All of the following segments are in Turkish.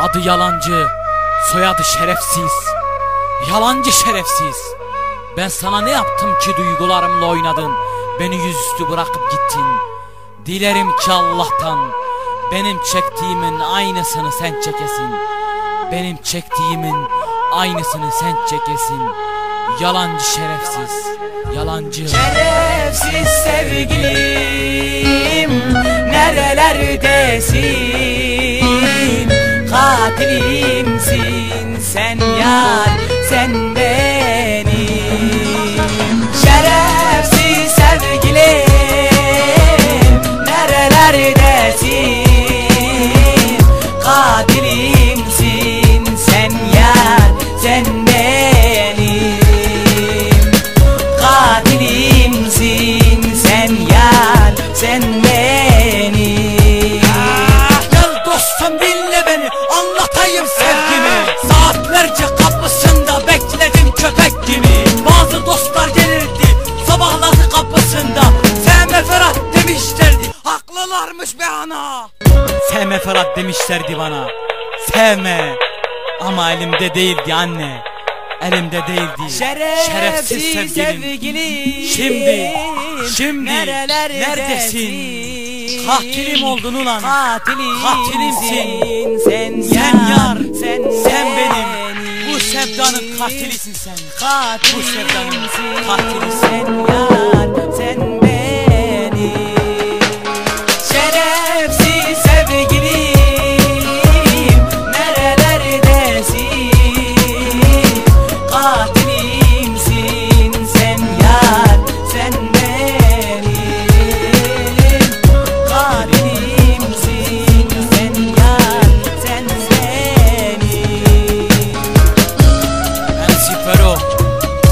Adı yalancı, soyadı şerefsiz. Yalancı şerefsiz. Ben sana ne yaptım ki duygularımla oynadın? Beni yüzüstü bırakıp gittin. Dilerim ki Allah'tan benim çektiğimin aynısını sen çekesin. Benim çektiğimin aynısını sen çekesin. Yalancı şerefsiz, yalancı. Şerefsiz sevgilim nerelerdesin Katilimsin sen yar sen benim. Şerefsiz sevgilim nerelerdesin anlatayım sevgimi Saatlerce kapısında bekledim köpek gibi Bazı dostlar gelirdi sabahları kapısında Sevme Ferhat demişlerdi Haklılarmış be ana Sevme Ferhat demişlerdi bana Sevme Ama elimde değildi anne Elimde değildi Şerefsiz, sevgilim sevgilim Şimdi, şimdi nerelerdesin? neredesin? Katilim oldun ulan. Katilimsin Katilimsin. Sen, Sen yar, sen, sen benim Bu sevdanın katilisin sen. Bu sevdanın katilisin. Sen yar sen benim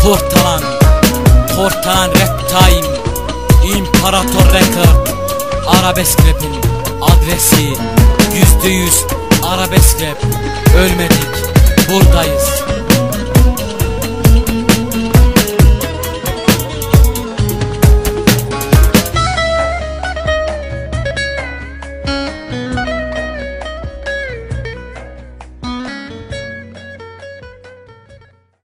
Kortalan Kortalan Rap Time. İmparator Record Arabesk Rap'in adresi. Yüzde yüz Arabesk Rap. Ölmedik Buradayız